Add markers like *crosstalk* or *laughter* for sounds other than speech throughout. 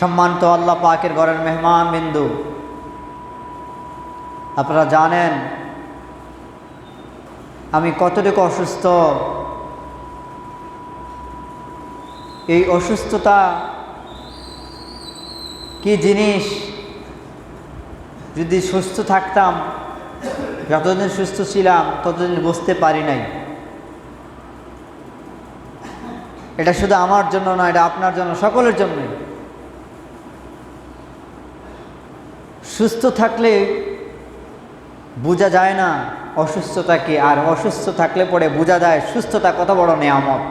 সম্মানিত আল্লাহ পাকের ঘরের মেহমান বিন্দু। আপনারা জানেন, আমি কতটুকু অসুস্থ? এই অসুস্থতা কি জিনিস? যদি সুস্থ থাকতাম, যতদিন সুস্থ ছিলাম, ততদিন বুঝতে পারি নাই। এটা শুধু আমার জন্য নয়, এটা আপনার জন্য, সকলের জন্যই। সুস্থ থাকলে বোঝা যায় না অসুস্থতা কি, আর অসুস্থ থাকলে পরে বোঝা যায় সুস্থতা কত বড় নেয়ামত।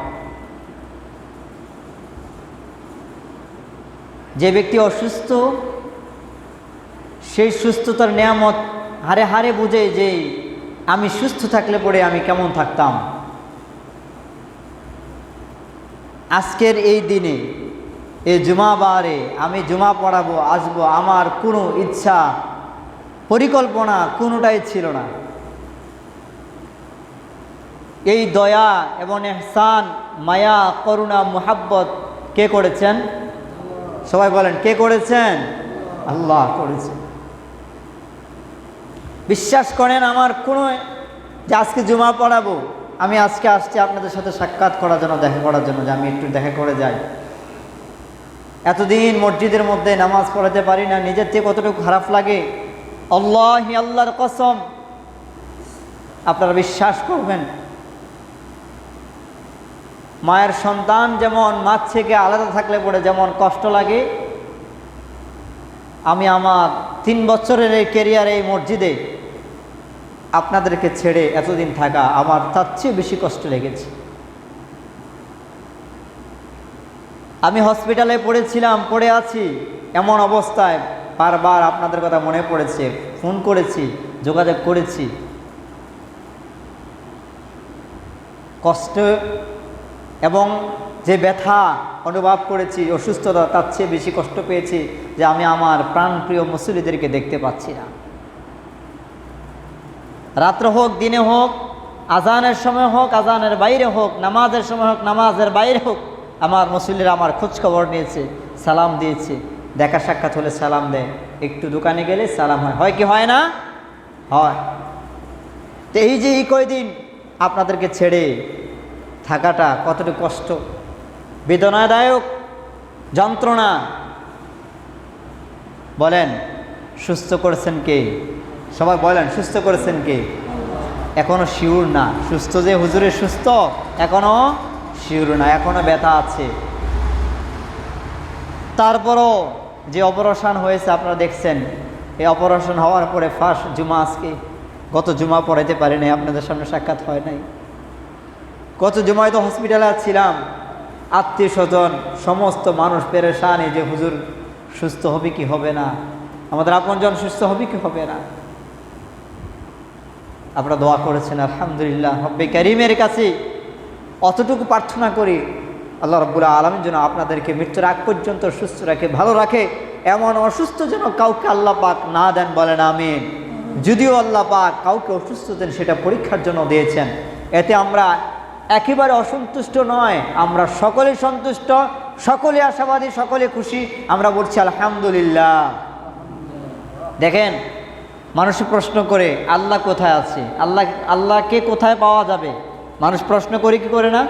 যে ব্যক্তি অসুস্থ, সেই সুস্থতার নেয়ামত হারে হারে বুঝে যে আমি সুস্থ থাকলে পরে আমি কেমন থাকতাম। আজকের এই দিনে এই জুমাবারে আমি জুমা পড়াবো, আসব, আমার কোনো ইচ্ছা, পরিকল্পনা কোনোটাই ছিল না। এই দয়া এবং এহসান, মায়া, করুণা, মুহাব্বত কে করেছেন? সবাই বলেন, কে করেছেন? আল্লাহ করেছেন। বিশ্বাস করেন আমার কোনো যে আজকে জুমা পড়াবো, আমি আজকে আসছি আপনাদের সাথে সাক্ষাৎ করার জন্য, দেখা করার জন্য, যে আমি একটু দেখা করে যাই। এতদিন মসজিদের মধ্যে নামাজ পড়াতে পারি না, নিজের থেকে কতটুকু খারাপ লাগে? আল্লাহ আল্লাহর কসম। আপনারা বিশ্বাস করবেন। মায়ের সন্তান যেমন মাছ থেকে আলাদা থাকলে পরে যেমন কষ্ট লাগে, আমি আমার তিন বছরের এই কেরিয়ার এই মসজিদে আপনাদেরকে ছেড়ে এতদিন থাকা আমার তার চেয়ে বেশি কষ্ট লেগেছে। আমি হসপিটালে পড়েছিলাম, পড়ে আছি। এমন অবস্থায় বারবার আপনাদের কথা মনে পড়েছে। ফোন করেছি, যোগাযোগ করেছি। কষ্ট এবং যে ব্যথা অনুভব করেছি, অসুস্থতা, তার চেয়ে বেশি কষ্ট পেয়েছি যে আমি আমার প্রাণপ্রিয় মুসলিদেরকে দেখতে পাচ্ছি না। রাত্র হোক, দিনে হোক, আজানের সময় হোক, আজানের বাইরে হোক, নামাজের সময় হোক, নামাজের বাইরে হোক আমার মুসলিরা আমার খোঁজখবর নিয়েছে, সালাম দিয়েছে। দেখা সাক্ষাৎ হলে সালাম দেয়। একটু দোকানে গেলে সালাম হয়। হয় কি হয় না? হয়। তো এই যে এই কয়দিন আপনাদেরকে ছেড়ে থাকাটা কতটুকু কষ্ট? বেদনাদায়ক, যন্ত্রণা। বলেন, সুস্থ করেছেন কে? সবাই বলেন, সুস্থ করেছেন কে? এখনও শিউর না। সুস্থ যে হুজুরে সুস্থ, এখনও শিউর না, এখনও ব্যথা আছে। তারপরও যে অপারেশন হয়েছে, আপনারা দেখছেন, এই অপারেশন হওয়ার পরে ফার্স্ট জুমা আজকে, গত জুমা পড়াইতে পারি নাই, আপনাদের সামনে সাক্ষাৎ হয় নাই। গত জুমায় তো হসপিটালে ছিলাম আত্মীয় স্বজন, সমস্ত মানুষ পেরেশানি যে হুজুর সুস্থ হবে কি হবে না, আমাদের আপনজন সুস্থ হবে কি হবে না। আপনারা দোয়া করেছেন, আলহামদুলিল্লাহ হব্বে ক্যারিমের কাছে অতটুকু প্রার্থনা করি, আল্লাহ রব্বুল্লাহ আলমের জন্য আপনাদেরকে মৃত্যুর আগ পর্যন্ত সুস্থ রাখে, ভালো রাখে, এমন অসুস্থ যেন কাউকে আল্লাহ পাক না দেন বলেন আমিন। যদিও আল্লাহ পাক কাউকে অসুস্থ দেন, সেটা পরীক্ষার জন্য দিয়েছেন। এতে আমরা একেবারে অসন্তুষ্ট নয়, আমরা সকলে সন্তুষ্ট, সকলে আশাবাদী, সকলে খুশি, আমরা বলছি আলহামদুলিল্লাহ। দেখেন, মানুষ প্রশ্ন করে, আল্লাহ কোথায় আছে? আল্লাহ আল্লাহকে কোথায় পাওয়া যাবে? মানুষ প্রশ্ন করে কি করে না?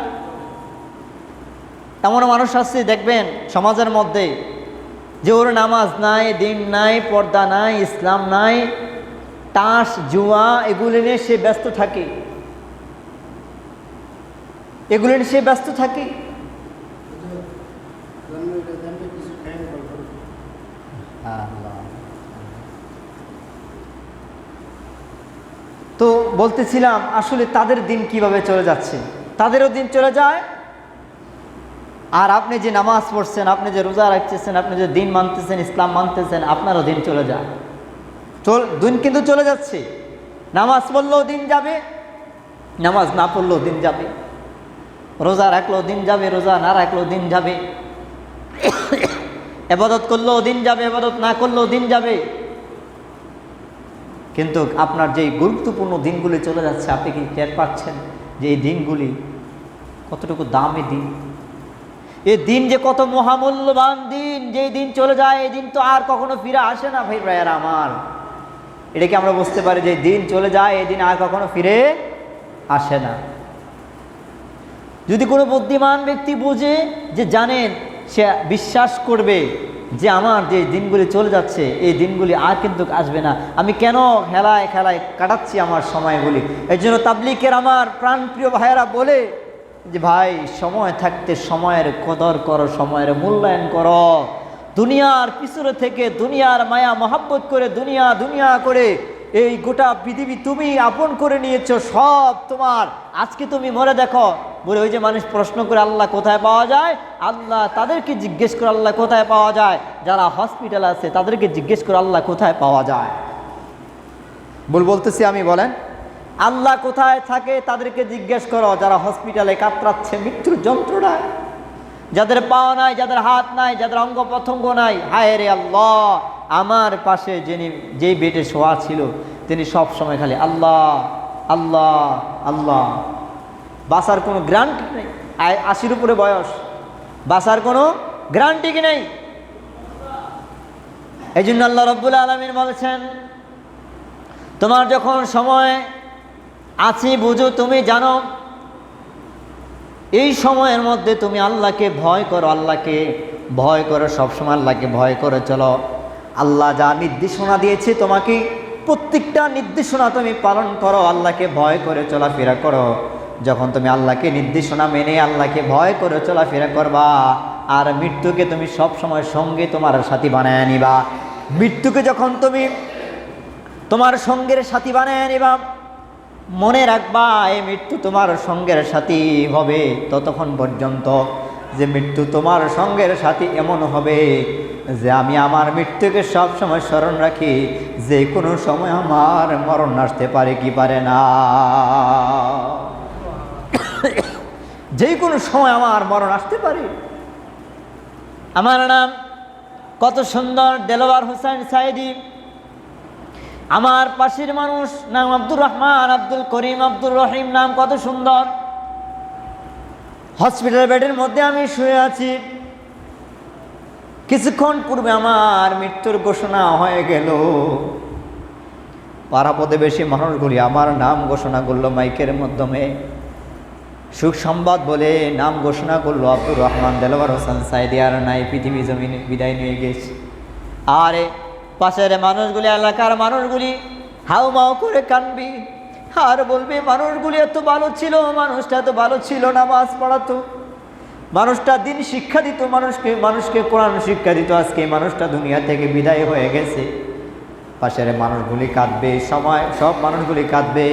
এমন মানুষ আছে, দেখবেন, সমাজের মধ্যে যে ওর নামাজ নাই, দিন নাই, পর্দা নাই, ইসলাম নাই, তাস, জুয়া, এগুলি নিয়ে সে ব্যস্ত থাকে। এগুলি নিয়ে সে ব্যস্ত থাকে। তো বলতেছিলাম, আসলে তাদের দিন কীভাবে চলে যাচ্ছে? তাদেরও দিন চলে যায়। আর আপনি যে নামাজ পড়ছেন, আপনি যে রোজা রাখতেছেন, আপনি যে দিন মানতেছেন, ইসলাম মানতেছেন, আপনারও দিন চলে যায়। চল, দিন কিন্তু চলে যাচ্ছে। নামাজ পড়লেও দিন যাবে, নামাজ না পড়লেও দিন যাবে। রোজা রাখলেও দিন যাবে, রোজা না রাখলেও দিন যাবে। *coughs* এবাদত করলেও দিন যাবে, এবাদত না করলেও দিন যাবে। কিন্তু আপনার যেই গুরুত্বপূর্ণ দিনগুলি চলে যাচ্ছে, আপনি কি টের পাচ্ছেন যে এই দিনগুলি কতটুকু দামি দিন? এ দিন যে কত মহামূল্যবান দিন যে দিন চলে যায়, এই দিন তো আর কখনো ফিরে আসে না ভাই ভাইয়ার আমার। এটা কি আমরা বুঝতে পারি যে দিন চলে যায়, এই দিন আর কখনো ফিরে আসে না? যদি কোনো বুদ্ধিমান ব্যক্তি বুঝে, যে জানেন সে বিশ্বাস করবে যে আমার যে দিনগুলি চলে যাচ্ছে, এই দিনগুলি আর কিন্তু আসবে না। আমি কেন খেলায় খেলায় কাটাচ্ছি আমার সময়গুলি? এই জন্য তাবলিকের আমার প্রাণপ্রিয় ভাইয়েরা বলে যে, ভাই, সময় থাকতে সময়ের কদর করো, সময়ের মূল্যায়ন করো। দুনিয়ার পিছনে থেকে দুনিয়ার মায়া মহাব্বত করে, দুনিয়া দুনিয়া করে এই গোটা পৃথিবী তুমি আপন করে নিয়েছো সব তোমার। আজকে তুমি মরে দেখো বলে ওই যে মানুষ প্রশ্ন করে আল্লাহ কোথায় পাওয়া যায়? আল্লাহ তাদেরকে জিজ্ঞেস করে আল্লাহ কোথায় পাওয়া যায়? যারা হসপিটাল আছে তাদেরকে জিজ্ঞেস করে আল্লাহ কোথায় পাওয়া যায়? বল বলতেছি আমি বলেন। আল্লাহ কোথায় থাকে তাদেরকে জিজ্ঞেস করো যারা হসপিটালে কাতরাচ্ছে মৃত্যুর যন্ত্রণায়। যাদের পাওয়া নাই, যাদের হাত নাই, যাদের অঙ্গ প্রত্যঙ্গ নাই, হায় রে আল্লাহ, আমার পাশে যিনি, যেই বেটে শোয়া ছিল, তিনি সব সময় খালি আল্লাহ আল্লাহ আল্লাহ। বাসার কোনো গ্রান্টি নেই? আশির উপরে বয়স। বাসার কোনো গ্রান্টি কি নেই? এই জন্য আল্লাহ রব্বুল আলমিন বলছেন, তোমার যখন সময় আছি বুঝো, তুমি জানো এই সময়ের মধ্যে তুমি আল্লাহকে ভয় করো, আল্লাহকে ভয় করো, সবসময় আল্লাহকে ভয় করে চলো। আল্লাহ যা নির্দেশনা দিয়েছে তোমাকে, প্রত্যেকটা নির্দেশনা তুমি পালন করো, আল্লাহকে ভয় করে চলাফেরা করো। যখন তুমি আল্লাহকে নির্দেশনা মেনে আল্লাহকে ভয় করে চলাফেরা করবা, আর মৃত্যুকে তুমি সব সময় সঙ্গে তোমার সাথী বানায় নিবা মৃত্যুকে যখন তুমি তোমার সঙ্গের সাথী বানায় নিবা মনে রাখবা, এই মৃত্যু তোমার সঙ্গের সাথী হবে ততক্ষণ পর্যন্ত। যে মৃত্যু তোমার সঙ্গের সাথী এমন হবে যে আমি আমার মৃত্যুকে সব সময় স্মরণ রাখি, যে কোনো সময় আমার মরণ আসতে পারে কি পারে না। যে কোনো সময় আমার মরণ আসতে পারে। আমার নাম কত সুন্দর দেলোয়ার হোসেন সাইদি। আমার পাশের মানুষ নাম আব্দুর রহমান, আব্দুল করিম, আব্দুর রহিম নাম কত সুন্দর। হসপিটাল বেডের মধ্যে আমি শুয়ে আছি। কিছুক্ষণ পূর্বে আমার মৃত্যুর ঘোষণা হয়ে গেল। পাড়া প্রতিবেশী মানুষগুলি আমার নাম ঘোষণা করল মাইকের মাধ্যমে। সুখ সংবাদ বলে নাম ঘোষণা করল আব্দুর রহমান, দেলোয়ার হোসেন সাইদি আর নাই, পৃথিবী জমিনে বিদায় নিয়ে গেছে। আরে পাশের মানুষগুলি, এলাকার মানুষগুলি, হাউ মাউ করে কানবি। আর বলবে, মানুষগুলি এত ভালো ছিল, মানুষটা এত ভালো ছিল না মাছ পড়াতো। মানুষটা দিন শিক্ষা দিত, মানুষকে মানুষকে কোরআন শিক্ষা দিত। আজকে মানুষটা দুনিয়া থেকে বিদায় হয়ে গেছে। পাশের মানুষগুলি কাঁদবে, সময়, সব মানুষগুলি কাঁদবে।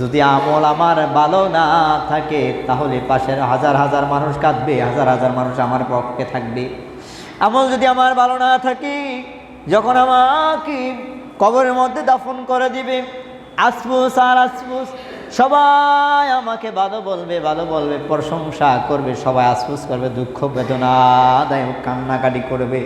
যদি আমল আমার ভালো না থাকে, তাহলে পাশের হাজার হাজার মানুষ কাঁদবে, হাজার হাজার মানুষ আমার পক্ষে থাকবে। আমল যদি আমার ভালো না থাকে যখন আমাকে কবরের মধ্যে দাফন করে দিবে আসফুস আর আসফুস সবাই আমাকে ভালো বলবে ভালো বলবে, প্রশংসা করবে, সবাই আসফুস করবে, দুঃখ, বেদনা দায় কান্নাকাটি করবে।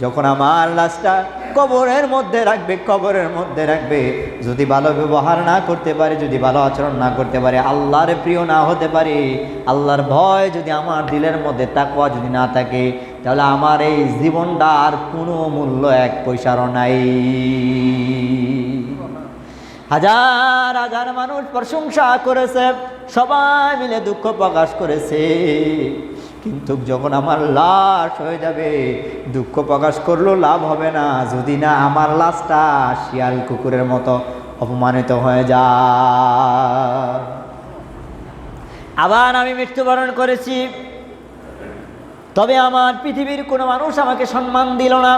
যখন আমার লাশটা কবরের মধ্যে রাখবে, কবরের মধ্যে রাখবে, যদি ভালো ব্যবহার না করতে পারে, যদি ভালো আচরণ না করতে পারে, আল্লাহর প্রিয় না হতে পারে, আল্লাহর ভয় যদি আমার দিলের মধ্যে তাকুয়া যদি না থাকে তাহলে আমার এই জীবনটা আর কোনো মূল্য, এক পয়সারও নাই। হাজার হাজার মানুষ প্রশংসা করেছে, সবাই মিলে দুঃখ প্রকাশ করেছে। কিন্তু যখন আমার লাশ হয়ে যাবে, দুঃখ প্রকাশ করলেও লাভ হবে না। যদি না আমার লাশটা শিয়াল কুকুরের মতো অপমানিত হয়ে যায়। আবার আমি মৃত্যুবরণ করেছি। তবে আমার পৃথিবীর কোনো মানুষ আমাকে সম্মান দিল না।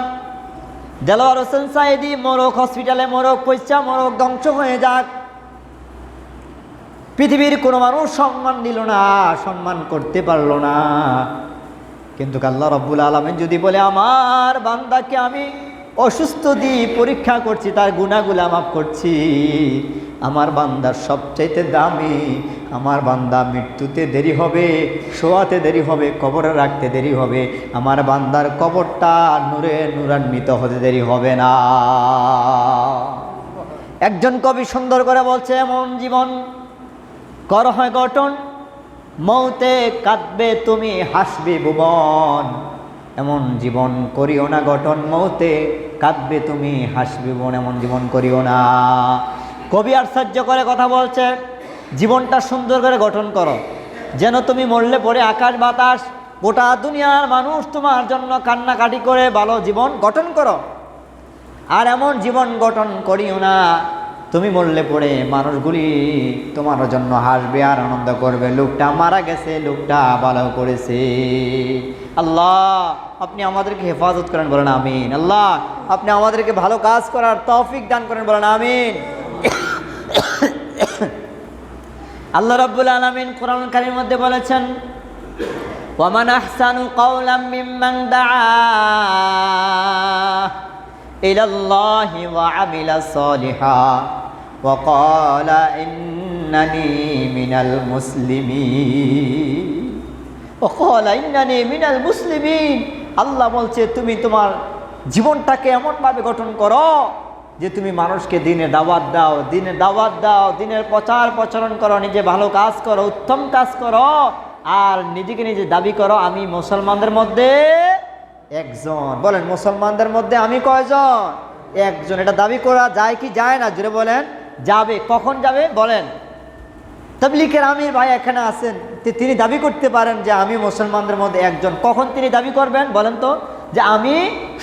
দেলোয়ার হোসেন সাইদি মোরক হসপিটালে মোরক পয়সা মোরক ধ্বংস হয়ে যাক। পৃথিবীর কোনো মানুষ সম্মান দিল না, সম্মান করতে পারল না। কিন্তু আল্লাহ রব্বুল আলমেন যদি বলে, আমার বান্দাকে আমি অসুস্থ দিই পরীক্ষা করছি, তার গুণাগুলা মাফ করছি। আমার বান্দার সবচাইতে দামি, আমার বান্দা মৃত্যুতে দেরি হবে, শোয়াতে দেরি হবে, কবরে রাখতে দেরি হবে, আমার বান্দার কবরটা নূরে নূরান্বিত হতে দেরি হবে না। একজন কবি সুন্দর করে বলছে, এমন জীবন কর হয় গঠন, মৌতে কাঁদবে তুমি, হাসবে ভুবন। এমন জীবন করিও না গঠন, মৌতে কাঁদবে তুমি, হাসবে বোন এমন জীবন করিও না। কবি আশ্চর্য করে কথা বলছে, জীবনটা সুন্দর করে গঠন করো। যেন তুমি মরলে পরে আকাশ বাতাস, গোটা দুনিয়ার মানুষ তোমার জন্য কান্নাকাটি করে ভালো জীবন গঠন করো। আর এমন জীবন গঠন করিও না, তুমি মরলে পড়ে মানুষগুলি তোমার জন্য হাসবে আর আনন্দ করবে। লোকটা মারা গেছে, লোকটা ভালো করেছে। আল্লাহ, আপনি আমাদেরকে হেফাজত করেন বলেন আমিন। আল্লাহ, আপনি আমাদেরকে ভালো কাজ করার তৌফিক দান করেন বলেন আমিন। আল্লাহ রাব্বুল আলামিন কোরআন কারীর মধ্যে বলেছেন, ওয়ামান আহসানু কাওলাম মিম্মান দাআ ইলাল্লাহি ওয়া আমিলা সলিহা ওয়া ক্বালা ইন্নানি মিনাল মুসলিমিন ওয়া ক্বালা ইন্নানি মিনাল মুসলিমিন আল্লাহ বলছে, তুমি তোমার জীবনটাকে এমনভাবে গঠন করো যে তুমি মানুষকে দিনে দাওয়াত দাও, দিনে দাওয়াত দাও, দিনের প্রচার প্রচারণ করো, নিজে ভালো কাজ করো, উত্তম কাজ করো, আর নিজেকে নিজে দাবি করো, আমি মুসলমানদের মধ্যে একজন। বলেন, মুসলমানদের মধ্যে আমি কয়জন? একজন। এটা দাবি করা যায় কি যায় না? জুড়ে বলেন, যাবে। কখন যাবে? বলেন। তবলিকের আমির ভাই এখানে আছেন। তিনি দাবি করতে পারেন যে আমি মুসলমানদের মধ্যে একজন। কখন তিনি দাবি করবেন? বলেন তো। যে আমি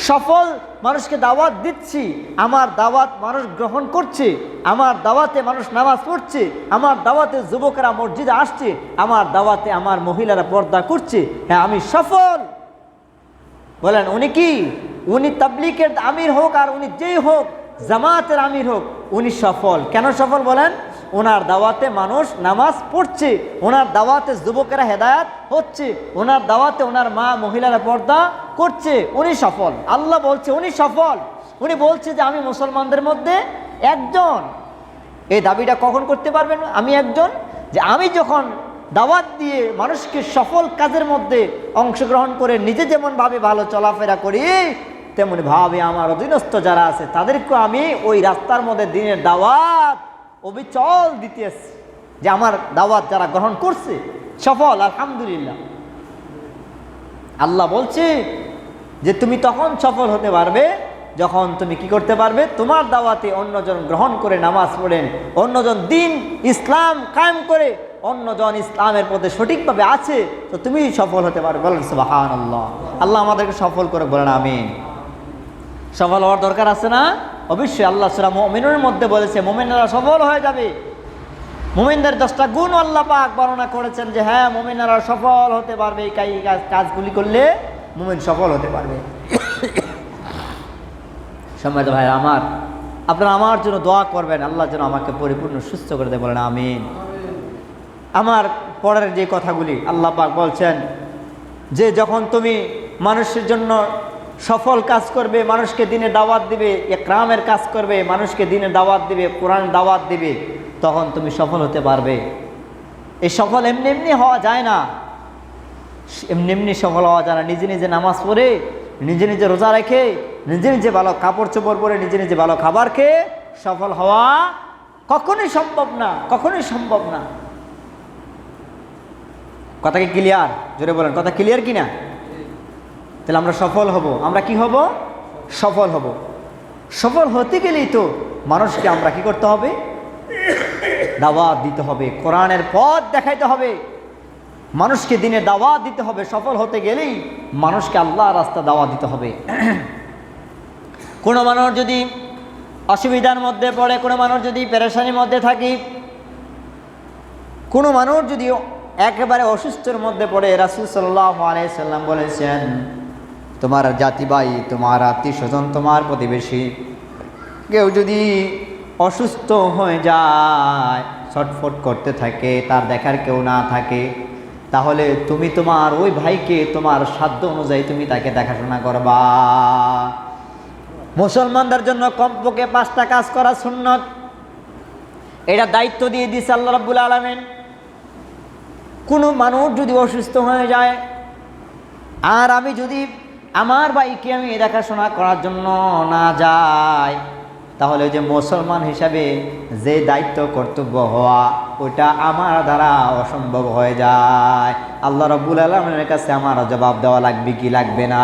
সফল মানুষকে দাওয়াত দিচ্ছি, আমার দাওয়াত মানুষ গ্রহণ করছে, আমার দাওয়াতে মানুষ নামাজ পড়ছে, আমার দাওয়াতে যুবকেরা মসজিদে আসছে, আমার দাওয়াতে আমার মহিলারা পর্দা করছে হ্যাঁ আমি সফল। বলেন, উনি কি? উনি তাবলিকের আমির হোক আর উনি যেই হোক জামাতের আমির হোক, উনি সফল। কেন সফল বলেন? ওনার দাওয়াতে মানুষ নামাজ পড়ছে, ওনার দাওয়াতে যুবকেরা হেদায়াত হচ্ছে, ওনার দাওয়াতে ওনার মা মহিলারা পর্দা করছে, উনি সফল। আল্লাহ বলছে, উনি সফল। উনি বলছে যে, আমি মুসলমানদের মধ্যে একজন। এই দাবিটা কখন করতে পারবেন? আমি একজন? যে, আমি যখন দাওয়াত দিয়ে মানুষকে সফল কাজের মধ্যে অংশগ্রহণ করে নিজে যেমনভাবে ভালো চলাফেরা করি তেমনি ভাবে আমার অধীনস্থ যারা আছে, তাদেরকেও আমি ওই রাস্তার মধ্যে দিনের দাওয়াত অবিচল দিতে এসছি। যে, আমার দাওয়াত যারা গ্রহণ করছে, সফল, আলহামদুলিল্লাহ। আল্লাহ বলছে যে তুমি তখন সফল হতে পারবে, যখন তুমি কি করতে পারবে? তোমার দাওয়াতে অন্যজন গ্রহণ করে নামাজ পড়েন, অন্যজন দিন ইসলাম কায়েম করে, অন্যজন ইসলামের পথে সঠিকভাবে আছে, তো তুমি সফল হতে পারবে বলেন সুবাহান আল্লাহ আল্লাহ আমাদেরকে সফল করে বলেন, আমিন। সফল হওয়ার দরকার আছে না? অবশ্যই আল্লাহ সুরা মোমিনের মধ্যে বলেছে, মোমিনেরা সফল হয়ে যাবে। মোমিনদের দশটা গুণ আল্লাহ পাক বর্ণনা করেছেন যে হ্যাঁ মোমিনেরা সফল হতে পারবে এই কাজ- কাজ- কাজগুলি করলে। মোমিন সফল হতে পারবে। সম্মানিত ভাই আমার, আপনারা আমার জন্য দোয়া করবেন, আল্লাহ যেন আমাকে পরিপূর্ণ সুস্থ করে দেয়, বলেন আমিন। আমার পরের যে কথাগুলি আল্লাহ পাক বলছেন যে, যখন তুমি মানুষের জন্য সফল কাজ করবে, মানুষকে দিনে দাওয়াত দিবে একরামের কাজ করবে, মানুষকে দিনে দাওয়াত দিবে, কোরআন দাওয়াত দিবে, তখন তুমি সফল হতে পারবে। এই সফল এমনি এমনি হওয়া যায় না। এমনি এমনি সফল হওয়া যায় না। নিজে নিজে নামাজ পড়ে, নিজে নিজে রোজা রেখে, নিজে নিজে ভালো কাপড় চোপড় পরে, নিজে নিজে ভালো খাবার খেয়ে সফল হওয়া কখনোই সম্ভব না, কখনোই সম্ভব না। কথা কি ক্লিয়ার জোরে বলেন, কথা ক্লিয়ার কি না? তাহলে আমরা সফল হব। আমরা কি হব? সফল হব। সফল হতে গেলেই তো মানুষকে আমরা কি করতে হবে? দাওয়াত দিতে হবে, কোরআনের পথ দেখাইতে হবে। মানুষকে দিনে দাওয়া দিতে হবে, সফল হতে গেলেই মানুষকে আল্লাহ রাস্তা দাওয়া দিতে হবে। কোনো মানুষ যদি অসুবিধার মধ্যে পড়ে, কোনো মানুষ যদি পেরেশানির মধ্যে থাকি, কোনো মানুষ যদি একেবারে অসুস্থের মধ্যে পড়ে, রাসুল সাল্লাহ আলাইসাল্লাম বলেছেন, তোমার জাতি ভাই তোমার আত্মীয় স্বজন তোমার প্রতিবেশী, কেউ যদি অসুস্থ হয়ে যায়, ছটফট করতে থাকে, তার দেখার কেউ না থাকে তাহলে তুমি তোমার ওই ভাইকে তোমার সাধ্য অনুযায়ী তুমি তাকে দেখাশোনা করবা। মুসলমানদের জন্য কমপক্ষে পাঁচটা কাজ করা সুন্নত। এটা দায়িত্ব দিয়ে দিছে আল্লাহ রাব্বুল আলমেন। কোনো মানুষ যদি অসুস্থ হয়ে যায়, আর আমি যদি আমার ভাইকে আমি দেখাশোনা করার জন্য না যাই তাহলে ওই যে মুসলমান হিসাবে যে দায়িত্ব কর্তব্য হওয়া, ওটা আমার দ্বারা অসম্ভব হয়ে যায়। আল্লাহ রব্বুল আলমের কাছে আমার জবাব দেওয়া লাগবে কি লাগবে না?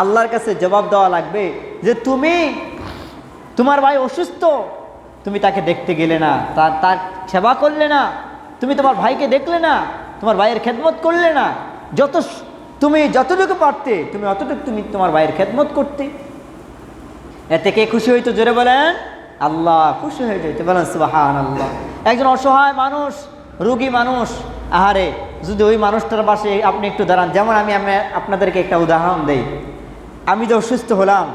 আল্লাহর কাছে জবাব দেওয়া লাগবে যে তুমি, তোমার ভাই অসুস্থ, তুমি তাকে দেখতে গেলে না, তার তার সেবা করলে না, তুমি তোমার ভাইকে দেখলে না, তোমার ভাইয়ের খেদমত করলে না, যত, তুমি যতটুকু পারতে, তুমি অতটুকু তুমি তোমার ভাইয়ের খেদমত করতে। এতে কে খুশি হইতো? জোরে বলেন। আল্লাহ খুশি হয়ে যেতে বলেন সুবাহান আল্লাহ একজন অসহায় মানুষ, রুগী মানুষ, আহারে, যদি ওই মানুষটার পাশে আপনি একটু দাঁড়ান, যেমন আমি আপনাদেরকে একটা উদাহরণ দেই। আমি যে অসুস্থ হলাম,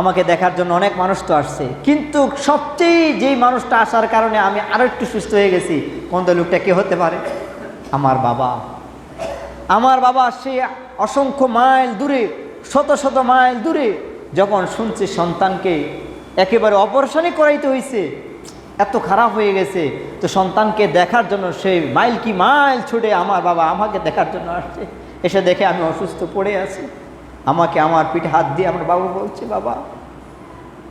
আমাকে দেখার জন্য অনেক মানুষ তো আসছে। কিন্তু সবচেয়ে যেই মানুষটা আসার কারণে আমি আরও একটু সুস্থ হয়ে গেছি, কোন লোকটা কে হতে পারে? আমার বাবা। আমার বাবা, সে অসংখ্য মাইল দূরে, শত শত মাইল দূরে যখন শুনছে সন্তানকে একেবারে অপারেশনই করাইতে হয়েছে এত খারাপ হয়ে গেছে, তো সন্তানকে দেখার জন্য সে মাইল কি মাইল ছুটে আমার বাবা আমাকে দেখার জন্য আসছে। এসে দেখে আমি অসুস্থ পড়ে আছি। আমাকে আমার পিঠে হাত দিয়ে আমার বাবু বলছে, বাবা,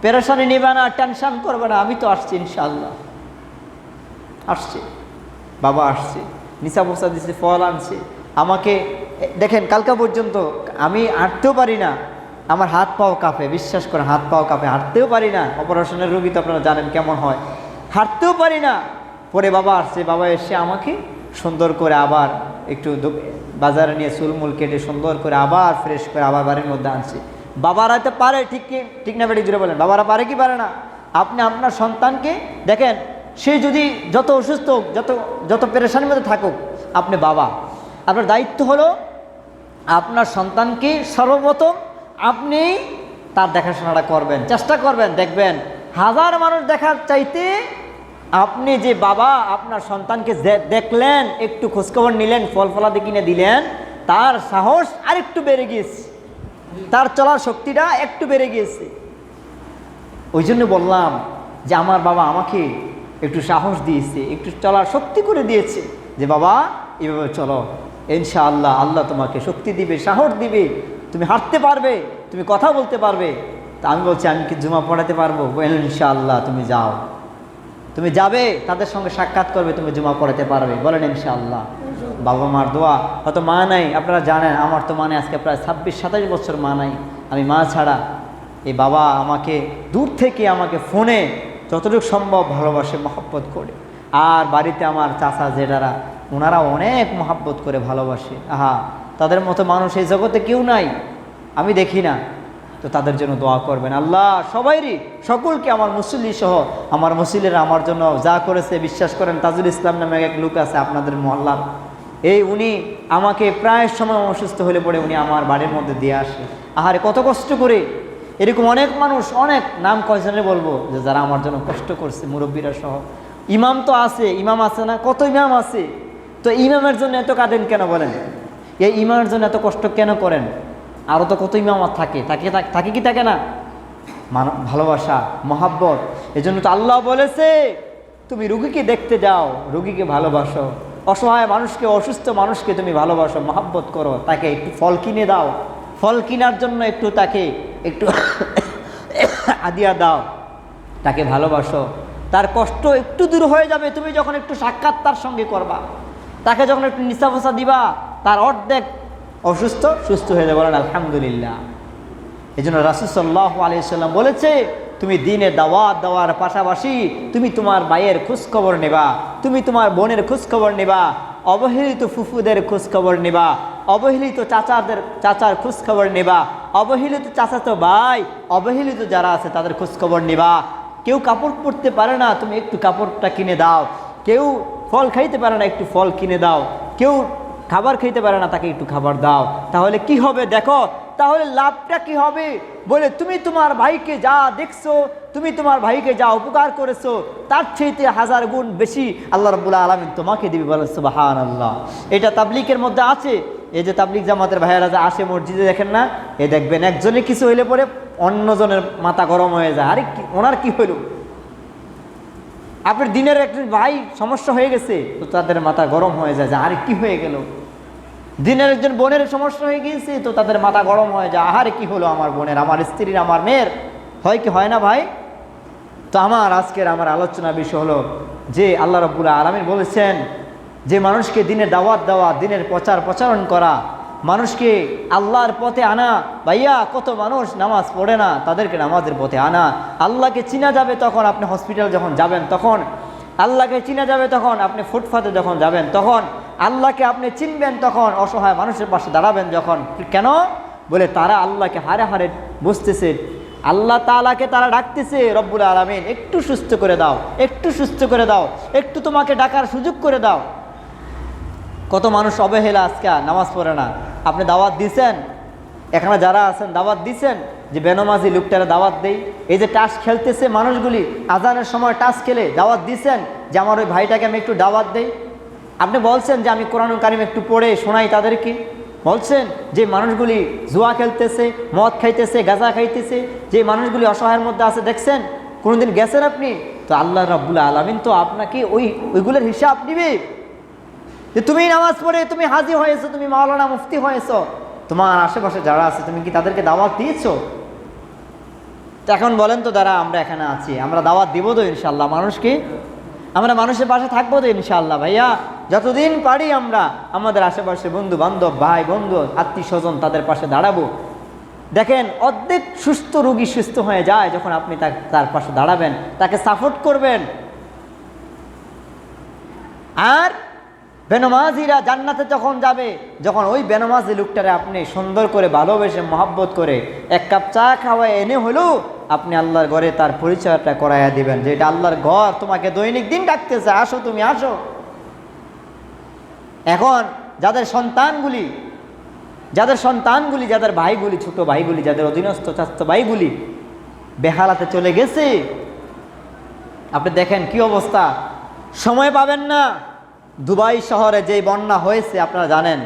পেরেশানি নেবে না, টেনশন করবে না, আমি তো আসছি ইনশাল্লাহ আসছে। বাবা আসছে নিশা বসা দিছে, ফল আনছে। আমাকে দেখেন কালকা পর্যন্ত আমি আঁটতেও পারি না আমার হাত পাও কাঁপে, বিশ্বাস করে হাত পাও কাঁপে। হাঁটতেও পারি না। অপারেশনের রোগী তো আপনারা জানেন কেমন হয়। হাঁটতেও পারি না। পরে বাবা আসছে, বাবা এসে আমাকে সুন্দর করে আবার একটু বাজারে নিয়ে চুলমুল কেটে সুন্দর করে আবার ফ্রেশ করে আবার বাড়ির মধ্যে আনছে। বাবারা তো পারে, ঠিক কি? ঠিক না বেটি? জুড়ে বলেন। বাবারা পারে কি পারে না? আপনি আপনার সন্তানকে দেখেন, সে যদি যত অসুস্থ হোক, যত যত পেরেশানির মধ্যে থাকুক, আপনি বাবা। আপনার দায়িত্ব হলো আপনার সন্তানকে সর্বপ্রথম আপনি তার দেখাশোনাটা করবেন, চেষ্টা করবেন, দেখবেন। হাজার মানুষ দেখার চাইতে আপনি যে বাবা আপনার সন্তানকে দেখলেন, একটু খোঁজখবর নিলেন, ফল ফলাদি কিনে দিলেন, তার সাহস আরেকটু বেড়ে গিয়েছে। তার চলার শক্তিটা একটু বেড়ে গিয়েছে। ওই জন্য বললাম যে আমার বাবা আমাকে একটু সাহস দিয়েছে, একটু চলার শক্তি করে দিয়েছে যে বাবা, এভাবে চলো। ইনশাআল্লাহ, আল্লাহ তোমাকে শক্তি দিবে, সাহস দিবে। তুমি হাঁটতে পারবে, তুমি কথা বলতে পারবে। তা আমি বলছি, আমি কি জুমা পড়াতে পারব? বললেন ইনশাআল্লাহ, তুমি যাও। তুমি যাবে, তাদের সঙ্গে সাক্ষাৎ করবে, তুমি জুমা পড়াতে পারবে। বলেন, ইনশাআল্লাহ। বাবা মার দোয়া। হয়তো মা নাই, আপনারা জানেন, আমার তো মানে আজকে প্রায় ছাব্বিশ, সাতাশ বছর মা নাই। আমি মা ছাড়া এই বাবা আমাকে দূর থেকে আমাকে ফোনে যতটুকু সম্ভব ভালোবাসে, মহব্বত করে। আর বাড়িতে আমার চাচা, জেঠারা ওনারা অনেক মহাব্বত করে ভালোবাসে। আহা তাদের মতো মানুষ এই জগতে কেউ নাই। আমি দেখি না। তো তাদের জন্য দোয়া করবেন। আল্লাহ সবাইরই, সকলকে আমার মুসল্লি সহ, আমার মুসল্লিরা আমার জন্য যা করেছে, বিশ্বাস করেন, তাজুল ইসলাম নামে এক লোক আছে, আপনাদের মহল্লার এই উনি আমাকে প্রায় সময় অসুস্থ হলে পড়ে উনি আমার বাড়ির মধ্যে দিয়ে আসে। আহারে, কত কষ্ট করে। এরকম অনেক মানুষ, অনেক, নাম কয়জনে বলব? যে যারা আমার জন্য কষ্ট করছে, মুরব্বীরা সহ। ইমাম তো আছে, ইমাম আছে না? কত ইমাম আছে? তো ইমামের জন্য এত কাঁদেন কেন বলেন? এই ইমামের জন্য এত কষ্ট কেন করেন? আরও তো কত ইমাম থাকে। থাকে থাকে কি থাকে না? ভালোবাসা, মহাব্বত, এজন্য তো আল্লাহ বলেছে, তুমি রুগীকে দেখতে যাও, রুগীকে ভালোবাসো। অসহায় মানুষকে, অসুস্থ মানুষকে তুমি ভালোবাসো, মহাব্বত করো, তাকে একটু ফল কিনে দাও। ফল কেনার জন্য একটু তাকে একটু *coughs* আদিয়া দাও। তাকে ভালোবাসো। তার কষ্ট একটু দূর হয়ে যাবে, তুমি যখন একটু সাক্ষাৎ তার সঙ্গে করবা। তাকে যখন একটু নিসাফসা দিবা তার অর্ধেক অসুস্থ, সুস্থ হয়ে যাবে। বলেন, আলহামদুলিল্লাহ। এই জন্য রাসুসাল্লাহ আলিয়াল্লাম বলেছে, তুমি দিনে দাওয়াত দেওয়ার পাশাপাশি তুমি তোমার ভাইয়ের খোঁজখবর নেবা, তুমি তোমার বোনের খোঁজখবর নেবা, অবহেলিত ফুফুদের খোঁজখবর নেবা, অবহেলিত চাচাদের, চাচার খোঁজখবর নেবা, অবহেলিত চাচাতো ভাই, অবহেলিত যারা আছে তাদের খোঁজখবর নেবা। কেউ কাপড় পরতে পারে না, তুমি একটু কাপড়টা কিনে দাও। কেউ ফল খাইতে পারে না, একটু ফল কিনে দাও। কেউ খাবার খেতে পারে না, তাকে একটু খাবার দাও। তাহলে কি হবে দেখো? তাহলে লাভটা কি হবে? বলে, তুমি তোমার ভাইকে যা দেখছ, তুমি তোমার ভাইকে যা উপকার করেছ, তার চাইতে হাজার গুণ বেশি আল্লাহ রবুল্লাহ আলমিন তোমাকে দিবি। বলে সুবাহান আল্লাহ এটা তাবলিকের মধ্যে আছে। এই যে তাবলিক জামাতের ভাইয়েরা যে আসে মসজিদে, দেখেন না? এ দেখবেন একজনে কিছু হইলে পরে অন্যজনের মাথা গরম হয়ে যায়। আরে কি, ওনার কি হইল? আপনার দিনের একজন ভাই সমস্যা হয়ে গেছে, তো তাদের মাথা গরম হয়ে যায় যে, আরে কি হয়ে গেল? দিনের একজন বোনের সমস্যা হয়ে গিয়েছে, তো তাদের মাথা গরম হয়ে যায় আহারে, কি হলো আমার বোনের? আমার স্ত্রীর, আমার মেয়ের? হয় কি হয় না ভাই? তো আমার আজকের আমার আলোচনা বিষয় হলো যে, আল্লাহ রব্বুল আলমিন বলেছেন যে, মানুষকে দিনের দাওয়াত দেওয়া, দিনের প্রচার, প্রচারণ করা, মানুষকে আল্লাহর পথে আনা, ভাইয়া, কত মানুষ নামাজ পড়ে না, তাদেরকে নামাজের পথে আনা। আল্লাহকে চিনা যাবে তখন আপনি হসপিটাল যখন যাবেন, তখন আল্লাহকে চিনা যাবে তখন আপনি ফুটপাতে যখন যাবেন, তখন আল্লাহকে আপনি চিনবেন তখন অসহায় মানুষের পাশে দাঁড়াবেন যখন। কেন? বলে তারা আল্লাহকে হারে হারে বুঝতেছে। আল্লাহ তালাকে তারা ডাকতেছে, রব্বুল আলমিন, একটু সুস্থ করে দাও, একটু সুস্থ করে দাও, একটু তোমাকে ডাকার সুযোগ করে দাও। কত মানুষ অবহেলা আজকে, নামাজ পড়ে না। আপনি দাওয়াত দিছেন? এখানে যারা আছেন, দাওয়াত দিছেন? যে বেনমাজি লোকটারা দাওয়াত দেই। এই যে টাস খেলতেছে মানুষগুলি, আজানের সময় টাস খেলে দাওয়াত দিছেন যে, আমার ওই ভাইটাকে আমি একটু দাওয়াত দেই। আপনি বলছেন যে আমি কোরআন কারিম একটু পড়ে শোনাই তাদেরকে। বলছেন যে মানুষগুলি জুয়া খেলতেছে, মদ খাইতেছে, গাঁজা খাইতেছে, যে মানুষগুলি অসহায়ের মধ্যে আছে, দেখছেন? কোনোদিন গেছেন আপনি? তো আল্লাহ রাব্বুল আলমিন তো আপনাকে ওই, ওইগুলোর হিসাব নিবে যে তুমি নামাজ পড়ে, তুমি হাজি হয়েছো, তুমি মাওলানা মুফতি হয়েছো। তোমার আশেপাশে যারা আছে, তুমি কি তাদেরকে দাওয়াত দিয়েছ? তো এখন বলেন তো, দাঁড়া, আমরা এখানে আছি। আমরা দাওয়াত দিব তো ইনশাল্লাহ মানুষকে। আমরা মানুষের পাশে থাকব তো ইনশাল্লাহ ভাইয়া। যতদিন পারি আমরা আমাদের আশেপাশে বন্ধু বান্ধব ভাই, বন্ধু, আত্মীয় স্বজন তাদের পাশে দাঁড়াবো। দেখেন, অর্ধেক সুস্থ রোগী সুস্থ হয়ে যায় যখন আপনি তার- তার পাশে দাঁড়াবেন, তাকে সাপোর্ট করবেন। আর বেনমাজিরা জান্নাতে যখন যাবে, যখন ওই বেনমাজি লোকটারে আপনি সুন্দর করে ভালোবেসে, মহাব্বত করে এক কাপ চা খাওয়ায় এনে হলেও আপনি আল্লাহর ঘরে তার পরিচয়টা করাইয়া দিবেন যে এটা আল্লাহর ঘর, তোমাকে দৈনিক দিন ডাকতেছে, আসো তুমি, আসো। এখন যাদের সন্তানগুলি যাদের সন্তানগুলি, যাদের ভাইগুলি, ছোট ভাইগুলি, যাদের অধীনস্থ চাস্ত ভাইগুলি বেহালাতে চলে গেছে, আপনি দেখেন কি অবস্থা। সময় পাবেন না। দুবাই শহরে যেই বন্যা হয়েছে, আপনারা জানেন।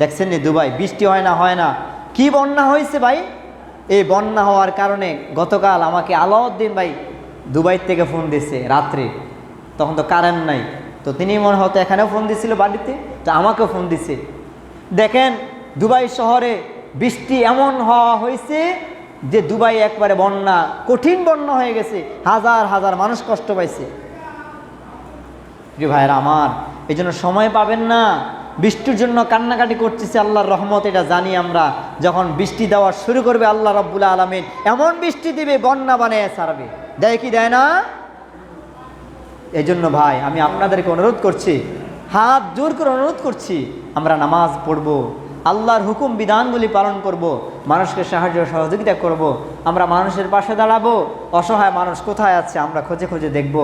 দেখছেন নি দুবাই, বৃষ্টি হয় না হয় না। কি বন্যা হয়েছে ভাই? এই বন্যা হওয়ার কারণে গতকাল আমাকে আলাউদ্দিন ভাই দুবাই থেকে ফোন দিছে রাত্রে। তখন তো কারেন্ট নাই। তো তিনি মনে হয়তো এখানেও ফোন দিছিল বাড়িতে, তো আমাকেও ফোন দিছে দেখেন, দুবাই শহরে বৃষ্টি এমন হওয়া হয়েছে যে দুবাই একবারে বন্যা, কঠিন বন্যা হয়ে গেছে। হাজার হাজার মানুষ কষ্ট পাইছে। প্রিয় ভাইয়েরা আমার, এই জন্য সময় পাবেন না। বৃষ্টির জন্য কান্নাকাটি করতেছে আল্লাহর রহমত, এটা জানি আমরা। যখন বৃষ্টি দেওয়া শুরু করবে আল্লাহ রব্বুল আলমিন, এমন বৃষ্টি দিবে, বন্যা বানিয়ে ছাড়বে। দেয় কি দেয় না? এই জন্য ভাই, আমি আপনাদেরকে অনুরোধ করছি, হাত জোর করে অনুরোধ করছি, আমরা নামাজ পড়ব, আল্লাহর হুকুম, বিধানগুলি পালন করব, মানুষকে সাহায্য সহযোগিতা করব, আমরা মানুষের পাশে দাঁড়াবো, অসহায় মানুষ কোথায় আছে, আমরা খোঁজে খোঁজে দেখব।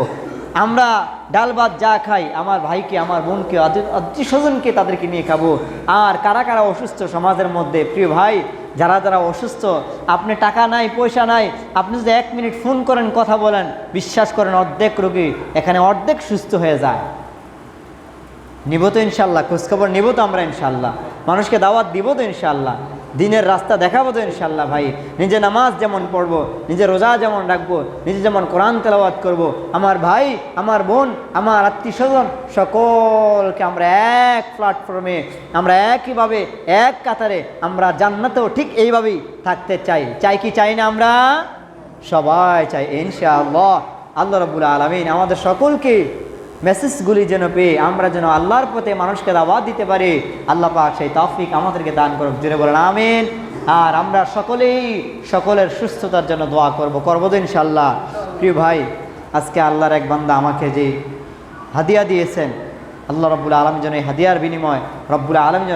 আমরা ডাল ভাত যা খাই, আমার ভাইকে, আমার বোনকে আত্মীয় স্বজনকে তাদেরকে নিয়ে খাব। আর কারা কারা অসুস্থ সমাজের মধ্যে, প্রিয় ভাই, যারা যারা অসুস্থ, আপনি টাকা নাই, পয়সা নাই, আপনি যদি এক মিনিট ফোন করেন, কথা বলেন, বিশ্বাস করেন, অর্ধেক রোগী এখানে অর্ধেক সুস্থ হয়ে যায়। নিব তো ইনশাল্লাহ, খোঁজখবর নিব তো আমরা ইনশাল্লাহ। মানুষকে দাওয়াত দিব তো ইনশাল্লাহ। দিনের রাস্তা দেখাবো তো ইনশাল্লাহ ভাই। নিজে নামাজ যেমন পড়ব, নিজে রোজা যেমন রাখব, নিজে যেমন কোরআন তেলাওয়াত করব। আমার ভাই, আমার বোন, আমার আত্মীয় স্বজন সকলকে আমরা এক প্ল্যাটফর্মে আমরা একইভাবে এক কাতারে আমরা জান্নাতেও ঠিক এইভাবেই থাকতে চাই। চাই কি চাই না আমরা? সবাই চাই ইনশাআল্লাহ। আল্লাহ রবুল আলমিন আমাদের সকলকে মেসেজগুলি যেন পেয়ে আমরা যেন আল্লাহর পথে মানুষকে দাওয়াত দিতে পারি, আল্লাহ পাক সেই তৌফিক আমাদেরকে দান করুক। জুড়ে বলেন, আমিন। আর আমরা সকলেই সকলের সুস্থতার জন্য দোয়া করব, করব তো ইনশাল্লাহ প্রিয় ভাই, আজকে আল্লাহর এক বান্দা আমাকে যে হাদিয়া দিয়েছেন, আল্লাহ রব্বুল আলম যেন এই হাদিয়ার বিনিময়, রব্বুল আলম